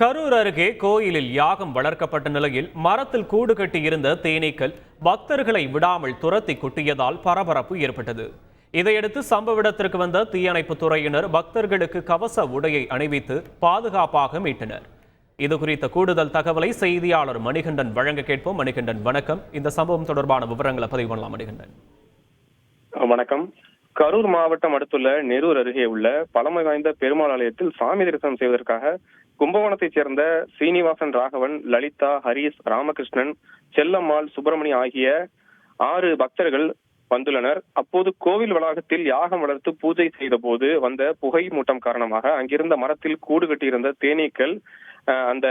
கரூர் அருகே கோயிலில் யாகம் வளர்க்கப்பட்ட நிலையில் மரத்தில் கூடு கட்டியிருந்த தேனீக்கள் பக்தர்களை விடாமல் துரத்தி குட்டியதால் பரபரப்பு ஏற்பட்டது. இதையடுத்து சம்பவ இடத்திற்கு வந்த தீயணைப்பு துறையினர் பக்தர்களுக்கு கவச உடையை அணிவித்து பாதுகாப்பாக மீட்டனர். இது குறித்த கூடுதல் தகவலை செய்தியாளர் மணிகண்டன் வழங்க கேட்போம். மணிகண்டன் வணக்கம். இந்த சம்பவம் தொடர்பான விவரங்களை பதிவு பண்ணலாம் மணிகண்டன். வணக்கம். கரூர் மாவட்டம் அடுத்துள்ள நெரூர் அருகே உள்ள பழமை வாய்ந்த பெருமாள் ஆலயத்தில் சாமி தரிசனம் செய்வதற்காக கும்பகோணத்தைச் சேர்ந்த சீனிவாசன் ராகவன் லலிதா ஹரிஸ் ராமகிருஷ்ணன் செல்லம்மாள் சுப்பிரமணி ஆகிய ஆறு பக்தர்கள் வந்துள்ளனர். அப்போது கோவில் வளாகத்தில் யாகம் வளர்த்து பூஜை செய்த போது வந்த புகை மூட்டம் காரணமாக அங்கிருந்த மரத்தில் கூடு கட்டியிருந்த தேனீக்கள் அந்த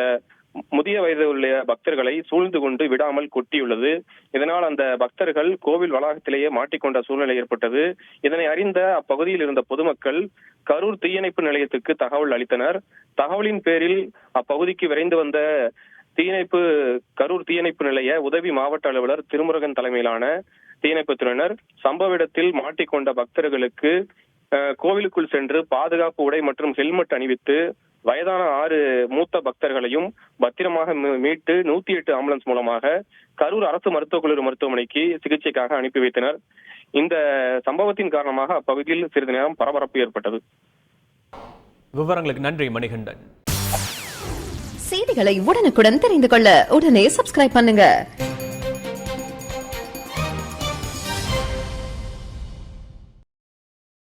முதிய வயது உள்ள பக்தர்களை சூழ்ந்து கொண்டு விடாமல் கொட்டியுள்ளது. இதனால் அந்த பக்தர்கள் கோவில் வளாகத்திலேயே மாட்டிக்கொண்ட சூழ்நிலை ஏற்பட்டது. இதனை அறிந்த அப்பகுதியில் இருந்த பொதுமக்கள் கரூர் தீயணைப்பு நிலையத்துக்கு தகவல் அளித்தனர். தகவலின் பேரில் அப்பகுதிக்கு விரைந்து வந்த தீயணைப்பு கரூர் தீயணைப்பு நிலைய உதவி மாவட்ட அலுவலர் திருமுருகன் தலைமையிலான தீயணைப்புத்துறையினர் சம்பவ இடத்தில் மாட்டிக்கொண்ட பக்தர்களுக்கு அஹ், கோவிலுக்குள் சென்று பாதுகாப்பு உடை மற்றும் ஹெல்மெட் அணிவித்து வயதான ஆறு மூத்த பக்தர்களையும் பத்திரமாக மீட்டு நூத்தி எட்டு ஆம்புலன்ஸ் மூலமாக கரூர் அரசு மருத்துவக் கல்லூரி மருத்துவமனைக்கு சிகிச்சைக்காக அனுப்பி வைத்தனர். இந்த சம்பவத்தின் காரணமாக அப்பகுதியில் சிறிது நேரம் பரபரப்பு ஏற்பட்டது. விவரங்களுக்கு நன்றி மணிகண்டன். செய்திகளை உடனுக்குடன் தெரிந்து கொள்ள உடனே சப்ஸ்கிரைப் பண்ணுங்க.